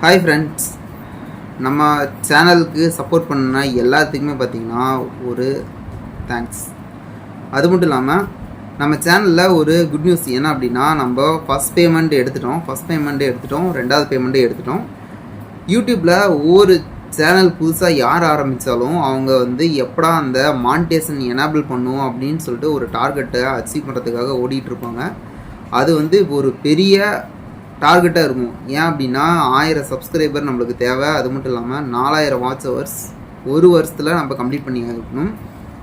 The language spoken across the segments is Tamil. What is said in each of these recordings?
ஹாய் ஃப்ரெண்ட்ஸ் நம்ம சேனலுக்கு சப்போர்ட் பண்ண எல்லாத்துக்குமே பார்த்தீங்கன்னா ஒரு தேங்க்ஸ் அது மட்டும் இல்லாமல் நம்ம சேனலில் ஒரு குட் நியூஸ் என்ன அப்படின்னா நம்ம ஃபஸ்ட் பேமெண்ட் எடுத்துட்டோம். ஃபஸ்ட் பேமெண்ட்டு எடுத்துட்டோம். ரெண்டாவது பேமெண்ட்டு எடுத்துட்டோம். யூடியூப்பில் ஒவ்வொரு சேனல் புதுசாக யார் ஆரம்பித்தாலும் அவங்க வந்து எப்படா அந்த மானிட்டேஷன் எனேபிள் பண்ணும் அப்படின்னு சொல்லிட்டு ஒரு டார்கெட்டை அச்சீவ் பண்ணுறதுக்காக ஓடிட்டுருப்பாங்க அது வந்து ஒரு பெரிய டார்கெட்டாக இருக்கும். ஏன் அப்படின்னா ஆயிரம் சப்ஸ்கிரைபர் நம்மளுக்கு தேவை. அது மட்டும் இல்லாமல் நாலாயிரம் வாட்ச் ஹவர்ஸ் ஒரு வருஷத்தில் நம்ம கம்ப்ளீட் பண்ணி இருக்கணும்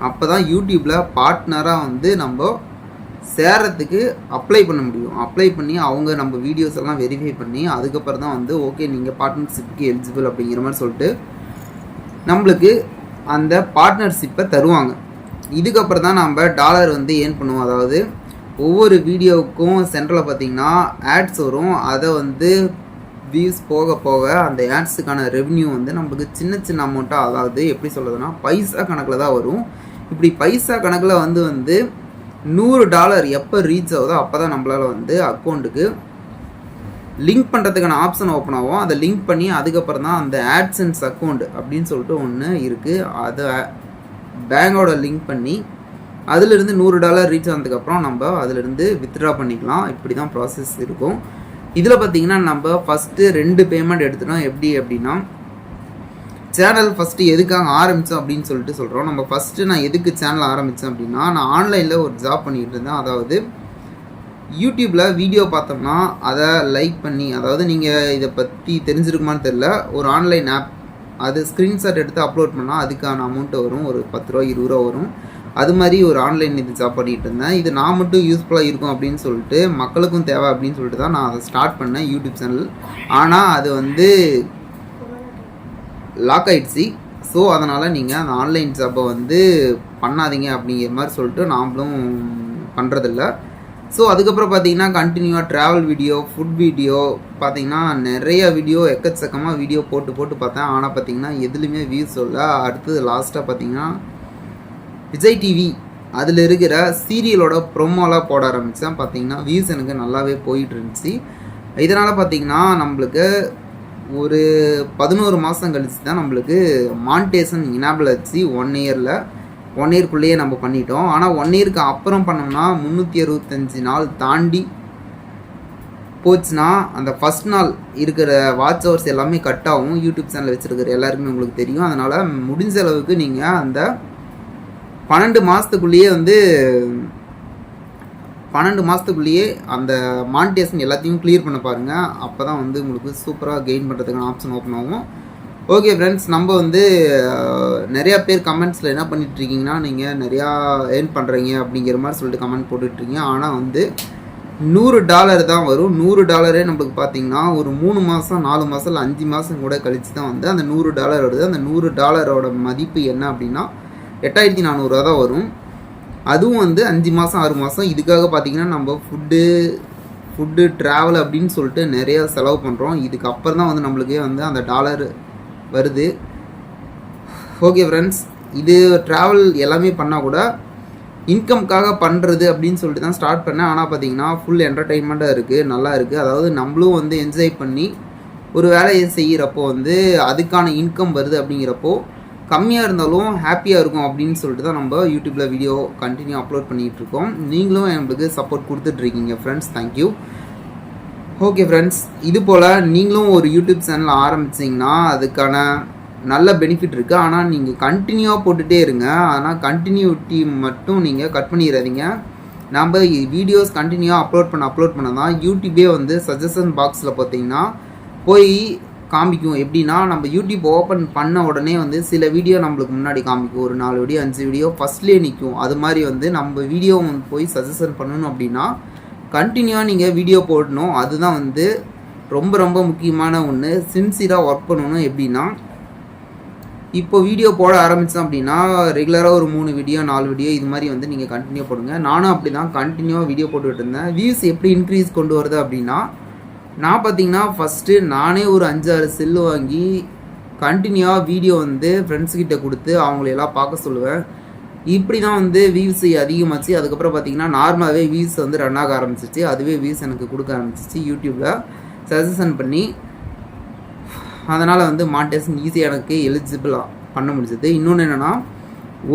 அப்போ தான் யூடியூப்பில் பார்ட்னராக வந்து நம்ம சேரத்துக்கு அப்ளை பண்ண முடியும். அப்ளை பண்ணி அவங்க நம்ம வீடியோஸ் எல்லாம் வெரிஃபை பண்ணி அதுக்கப்புறம் தான் வந்து ஓகே நீங்கள் பார்ட்னர்ஷிப்புக்கு எலிஜிபிள் அப்படிங்கிற மாதிரி சொல்லிட்டு நம்மளுக்கு அந்த பார்ட்னர்ஷிப்பை தருவாங்க. இதுக்கப்புறம் தான் நம்ம டாலர் வந்து ஏர்ன் பண்ணுவோம். அதாவது ஒவ்வொரு வீடியோவுக்கும் சென்டரில் பார்த்தீங்கன்னா ஆட்ஸ் வரும். அதை வந்து வியூஸ் போக போக அந்த ஆட்ஸுக்கான ரெவன்யூ வந்து நம்மளுக்கு சின்ன சின்ன அமௌண்ட்டாக அதாவது எப்படி சொல்கிறதுனா பைசா கணக்கில் தான் வரும். இப்படி பைசா கணக்கில் வந்து வந்து நூறு டாலர் எப்போ ரீச் ஆகுதோ அப்போ தான் நம்மளால் வந்து அக்கௌண்ட்டுக்கு லிங்க் பண்ணுறதுக்கான ஆப்ஷன் ஓப்பன் ஆகும். அதை லிங்க் பண்ணி அதுக்கப்புறம் தான் அந்த ஆட்சன்ஸ் அக்கௌண்ட் அப்படின்னு சொல்லிட்டு ஒன்று இருக்குது அதை பேங்கோட லிங்க் பண்ணி அதிலிருந்து நூறு டாலர் ரீச் ஆனதுக்கப்புறம் நம்ம அதிலிருந்து வித்ட்ரா பண்ணிக்கலாம். இப்படி தான் ப்ராசஸ் இருக்கும். இதில் பார்த்தீங்கன்னா நம்ம ஃபஸ்ட்டு ரெண்டு பேமெண்ட் எடுத்துட்டோம். எப்படி அப்படின்னா சேனல் ஃபஸ்ட்டு எதுக்காக ஆரம்பித்தோம் அப்படின்னு சொல்லிட்டு சொல்கிறோம் நம்ம ஃபஸ்ட்டு நான் எதுக்கு சேனல் ஆரம்பித்தேன் அப்படின்னா நான் ஆன்லைனில் ஒரு ஜாப் பண்ணிகிட்டு இருந்தேன். அதாவது யூடியூப்பில் வீடியோ பார்த்தோம்னா அதை லைக் பண்ணி அதாவது நீங்கள் இதை பற்றி தெரிஞ்சிருக்குமான்னு தெரில ஒரு ஆன்லைன் ஆப் அது ஸ்க்ரீன்ஷாட் எடுத்து அப்லோட் பண்ணால் அதுக்கான அமௌண்ட்டு வரும். ஒரு பத்து ரூபா இருபது ரூபா வரும். அது மாதிரி ஒரு ஆன்லைன் இது ஜாப் பண்ணிகிட்டு இருந்தேன். இது நான் மட்டும் யூஸ்ஃபுல்லாக இருக்கும் அப்படின்னு சொல்லிட்டு மக்களுக்கும் தேவை அப்படின்னு சொல்லிட்டு தான் நான் அதை ஸ்டார்ட் பண்ணேன் யூடியூப் சேனல் ஆனால் அது வந்து லாக் ஆகிடுச்சு ஸோ அதனால் நீங்கள் அந்த ஆன்லைன் ஜாப்பை வந்து பண்ணாதீங்க அப்படிங்கிற மாதிரி சொல்லிட்டு நாமளும் பண்ணுறதில்ல ஸோ அதுக்கப்புறம் பார்த்தீங்கன்னா கண்டினியூவாக ட்ராவல் வீடியோ ஃபுட் வீடியோ பார்த்தீங்கன்னா நிறைய வீடியோ எக்கச்சக்கமாக வீடியோ போட்டு போட்டு பார்த்தேன். ஆனால் பார்த்தீங்கன்னா எதுலேயுமே வியூஸ் சொல்ல அடுத்தது லாஸ்ட்டாக பார்த்தீங்கன்னா விஜய் டிவி அதில் இருக்கிற சீரியலோட ப்ரொமோலாம் போட ஆரம்பித்தேன் பார்த்தீங்கன்னா வியூஸ் எனக்கு நல்லாவே போயிட்டு இருந்துச்சு. இதனால் பார்த்தீங்கன்னா நம்மளுக்கு ஒரு பதினோரு மாதம் கழிச்சு தான் நம்மளுக்கு மான்டேஷன் இனாபிள் ஆச்சு ஒன் இயரில் ஒன் இயர்க்குள்ளேயே நம்ம பண்ணிட்டோம். ஆனால் ஒன் இயருக்கு அப்புறம் பண்ணோம்னா முந்நூற்றி அறுபத்தஞ்சு நாள் தாண்டி போச்சுன்னா அந்த ஃபஸ்ட் நாள் இருக்கிற வாட்ச் ஹவர்ஸ் எல்லாமே கட் ஆகும். யூடியூப் சேனல் வச்சுருக்கிற எல்லாருக்குமே உங்களுக்கு தெரியும். அதனால் முடிஞ்ச அளவுக்கு நீங்கள் அந்த பன்னெண்டு மாதத்துக்குள்ளேயே வந்து பன்னெண்டு மாதத்துக்குள்ளேயே அந்த மானிட்டேஷன் எல்லாத்தையும் கிளியர் பண்ண பாருங்கள் அப்போ தான் வந்து உங்களுக்கு சூப்பராக கெயின் பண்ணுறதுக்கான ஆப்ஷன் ஓப்பன் ஆகும். ஓகே ஃப்ரெண்ட்ஸ் நம்ம வந்து நிறையா பேர் கமெண்ட்ஸில் என்ன பண்ணிட்டுருக்கீங்கன்னா நீங்கள் நிறையா ஏர்ன் பண்ணுறீங்க அப்படிங்கிற மாதிரி சொல்லிட்டு கமெண்ட் போட்டுட்ருக்கீங்க ஆனால் வந்து நூறு டாலர் தான் வரும். நூறு டாலரே நம்மளுக்கு பார்த்தீங்கன்னா ஒரு மூணு மாதம் நாலு மாதம் இல்லை அஞ்சு மாதம் கூட கழித்து தான் வந்து அந்த நூறு டாலர் வருது அந்த நூறு டாலரோட மதிப்பு என்ன அப்படின்னா எட்டாயிரத்தி நானூறுரூவா தான் வரும். அதுவும் வந்து அஞ்சு மாதம் ஆறு மாதம் இதுக்காக பார்த்தீங்கன்னா நம்ம ஃபுட்டு ஃபுட்டு ட்ராவல் அப்படின்னு சொல்லிட்டு நிறையா செலவு பண்ணுறோம் இதுக்கு அப்புறம் தான் வந்து நம்மளுக்கே வந்து அந்த டாலர் வருது. ஓகே ஃப்ரெண்ட்ஸ் இது ட்ராவல் எல்லாமே பண்ணால் கூட இன்கம்க்காக பண்ணுறது அப்படின்னு சொல்லிட்டு தான் ஸ்டார்ட் பண்ணேன். ஆனால் பார்த்தீங்கன்னா ஃபுல் என்டர்டெயின்மெண்ட்டாக இருக்குது நல்லா இருக்குது அதாவது நம்மளும் வந்து என்ஜாய் பண்ணி ஒரு வேலையை செய்கிறப்போ வந்து அதுக்கான இன்கம் வருது அப்படிங்கிறப்போ கம்மியாக இருந்தாலும் ஹாப்பியாக இருக்கும் அப்படின்னு சொல்லிட்டு தான் நம்ம யூடியூப்பில் வீடியோ கண்டினியூ அப்லோட் பண்ணிகிட்டு இருக்கோம். நீங்களும் எங்களுக்கு support கொடுத்துட்ருக்கீங்க friends thank you okay friends இது போல் நீங்களும் ஒரு யூடியூப் சேனல் ஆரம்பிச்சிங்கன்னா அதுக்கான நல்ல பெனிஃபிட் இருக்குது ஆனால் நீங்கள் கண்டினியூவாக போட்டுகிட்டே இருங்க. ஆனால் கண்டினியூட்டி மட்டும் நீங்கள் கட் பண்ணிடாதீங்க. நம்ம வீடியோஸ் கண்டினியூவாக அப்லோட் பண்ண அப்லோட் பண்ண தான் யூடியூபே வந்து சஜஷன் பாக்ஸில் பார்த்தீங்கன்னா போய் காமிக்கும். எப்படின்னா நம்ம யூடியூப் ஓப்பன் பண்ண உடனே வந்து சில வீடியோ நம்மளுக்கு முன்னாடி காமிக்கும். ஒரு நாலு வீடியோ அஞ்சு வீடியோ ஃபஸ்ட்லேயே நிற்கும் அது மாதிரி வந்து நம்ம வீடியோ போய் சஜஷன் பண்ணணும் அப்படின்னா கண்டினியூவாக நீங்கள் வீடியோ போடணும். அதுதான் வந்து ரொம்ப ரொம்ப முக்கியமான ஒன்று சின்சியராக ஒர்க் பண்ணணும். எப்படின்னா இப்போ வீடியோ போட ஆரம்பித்தோம் அப்படின்னா ரெகுலராக ஒரு மூணு வீடியோ நாலு வீடியோ இது மாதிரி வந்து நீங்கள் கண்டினியூ போடுங்க. நானும் அப்படி தான் கண்டினியூவாக வீடியோ போட்டுக்கிட்டு இருந்தேன். வியூஸ் எப்படி இன்க்ரீஸ் கொண்டு வருது அப்படின்னா நான் பார்த்தீங்கன்னா ஃபஸ்ட்டு நானே ஒரு அஞ்சாறு செல்லு வாங்கி கண்டினியூவாக வீடியோ வந்து ஃப்ரெண்ட்ஸ்கிட்ட கொடுத்து அவங்களையெல்லாம் பார்க்க சொல்லுவேன். இப்படி தான் வந்து வியூஸ் அதிகமாச்சு. அதுக்கப்புறம் பார்த்தீங்கன்னா நார்மலாகவே வியூஸ் வந்து ரன் ஆக ஆரம்பிச்சிச்சு. அதுவே வியூஸ் எனக்கு கொடுக்க ஆரம்பிச்சிச்சு யூடியூப்பில் சஜஷன் பண்ணி அதனால் வந்து மாண்டேஷன் ஈஸியாக எனக்கு எலிஜிபிளாக பண்ண முடிஞ்சது. இன்னொன்று என்னென்னா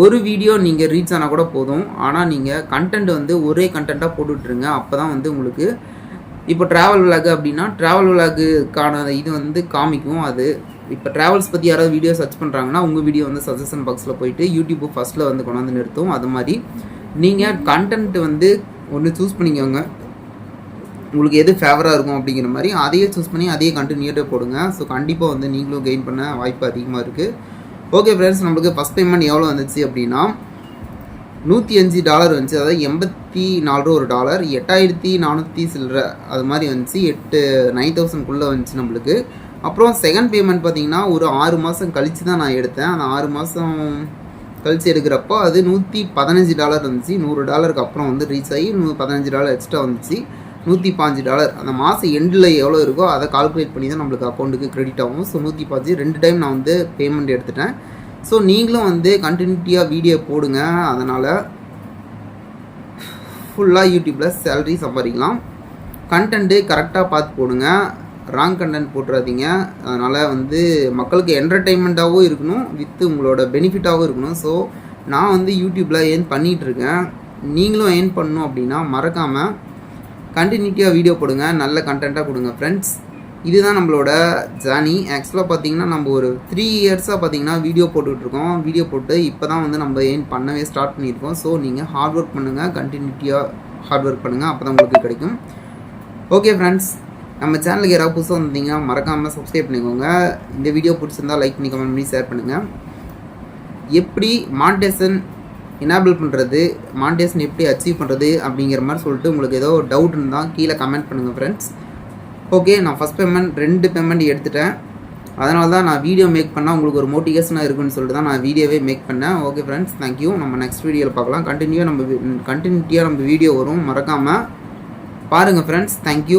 ஒரு வீடியோ நீங்கள் ரீச் ஆனால் கூட போதும். ஆனால் நீங்கள் கண்டென்ட் வந்து ஒரே கண்டென்ட்டாக போட்டுட்ருங்க அப்போ தான் வந்து உங்களுக்கு இப்போ ட்ராவல் விலாக் அப்படின்னா ட்ராவல் விளாகுக்கான இது வந்து காமிக்கும் அது. இப்போ ட்ராவல்ஸ் பற்றி யாராவது வீடியோ சர்ச் பண்ணுறாங்கன்னா உங்கள் வீடியோ வந்து சஜஷன் பாக்ஸில் போயிட்டு யூடியூப் ஃபஸ்ட்டில் வந்து கொண்டு வந்து நிறுத்தும். அது மாதிரி நீங்கள் கண்டென்ட் வந்து ஒன்று சூஸ் பண்ணிக்கோங்க. உங்களுக்கு எது ஃபேவராக இருக்கும் அப்படிங்கிற மாதிரி அதையே சூஸ் பண்ணி அதையே கண்டினியூட்டாக போடுங்க. ஸோ கண்டிப்பாக வந்து நீங்களும் கெயின் பண்ண வாய்ப்பு அதிகமாக இருக்குது ஓகே ஃப்ரெண்ட்ஸ் நம்மளுக்கு ஃபஸ்ட் பேமெண்ட் எவ்வளோ வந்துச்சு அப்படின்னா நூற்றி அஞ்சு டாலர் வந்துச்சு. அதாவது எண்பத்தி நாலு ரூபா ஒரு டாலர். எட்டாயிரத்தி நானூற்றி சில்லற. அது மாதிரி வந்துச்சு. எட்டு நைன் தௌசண்ட்குள்ளே வந்துச்சு நம்மளுக்கு. அப்புறம் செகண்ட் பேமெண்ட் பார்த்திங்கன்னா ஒரு ஆறு மாதம் கழித்து தான் நான் எடுத்தேன். அந்த ஆறு மாதம் கழித்து எடுக்கிறப்போ அது நூற்றி பதினஞ்சு டாலர் இருந்துச்சு நூறு டாலருக்கு அப்புறம் வந்து ரீச் ஆகி நூ பதினஞ்சு டாலர் எக்ஸ்ட்ரா வந்துச்சு. நூற்றி பாஞ்சு டாலர். அந்த மாதம் எண்டில் எவ்வளோ இருக்கோ அதை கால்குலேட் பண்ணி தான் நம்மளுக்கு அக்கௌண்ட்டுக்கு கிரெடிட் ஆகும். ஸோ நூற்றி பாஞ்சு ரெண்டு டைம் நான் வந்து பேமெண்ட் எடுத்துட்டேன். ஸோ நீங்களும் வந்து கண்டினியூட்டியாக வீடியோ போடுங்க. அதனால் ஃபுல்லாக யூடியூப்பில் சேலரி சம்பாதிக்கலாம். கண்டென்ட்டு கரெக்டாக பார்த்து போடுங்க. ராங் கண்டென்ட் போட்டுறாதீங்க. அதனால் வந்து மக்களுக்கு என்டர்டெயின்மெண்ட்டாகவும் இருக்கணும். வித்து உங்களோட பெனிஃபிட்டாகவும் இருக்கணும். ஸோ நான் வந்து யூடியூப்பில் ஏர்ன் பண்ணிகிட்ருக்கேன் நீங்களும் ஏர்ன் பண்ணணும் அப்படின்னா மறக்காமல் கண்டினியூட்டியாக வீடியோ போடுங்க. நல்ல கண்டென்ட்டாக கொடுங்க ஃப்ரெண்ட்ஸ் இதுதான் நம்மளோட ஜேர்னி ஆக்சுவலாக பார்த்தீங்கன்னா நம்ம ஒரு த்ரீ இயர்ஸாக பார்த்தீங்கன்னா வீடியோ போட்டுட்ருக்கோம். வீடியோ போட்டு இப்போ தான் வந்து நம்ம ஏன் பண்ணவே ஸ்டார்ட் பண்ணியிருக்கோம். ஸோ நீங்கள் ஹார்ட் ஒர்க் பண்ணுங்கள் கண்டினியூட்டியாக ஹார்ட் ஒர்க் பண்ணுங்கள் அப்போ தான் உங்களுக்கு கிடைக்கும். ஓகே ஃப்ரெண்ட்ஸ் நம்ம சேனலுக்கு யாராவது புதுசாக வந்தீங்கன்னா மறக்காமல் சப்ஸ்கிரைப் பண்ணிக்கோங்க. இந்த வீடியோ பிடிச்சிருந்தா லைக் பண்ணி கமெண்ட் பண்ணி ஷேர் பண்ணுங்கள் எப்படி மாண்டேஷன் எனேபிள் பண்ணுறது மாண்டேஷன் எப்படி அச்சீவ் பண்ணுறது அப்படிங்கிற மாதிரி சொல்லிட்டு உங்களுக்கு ஏதோ டவுட் இருந்தால் கீழே கமெண்ட் பண்ணுங்கள் ஃப்ரெண்ட்ஸ் ஓகே நான் ஃபஸ்ட் பேமெண்ட் ரெண்டு பேமெண்ட் எடுத்துட்டேன். அதனால தான் நான் வீடியோ மேக் பண்ணால் உங்களுக்கு ஒரு மோட்டிவேஷனாக இருக்குன்னு சொல்லிட்டு தான் நான் வீடியோவே மேக் பண்ணேன். ஓகே ஃப்ரெண்ட்ஸ் தேங்க்யூ நம்ம நெக்ஸ்ட் வீடியோவில் பார்க்கலாம். கண்டினியூவாக நம்ம கண்டினியூட்டியாக நம்ம வீடியோ வரும். மறக்காமல் பாருங்கள் ஃப்ரெண்ட்ஸ் தேங்க்யூ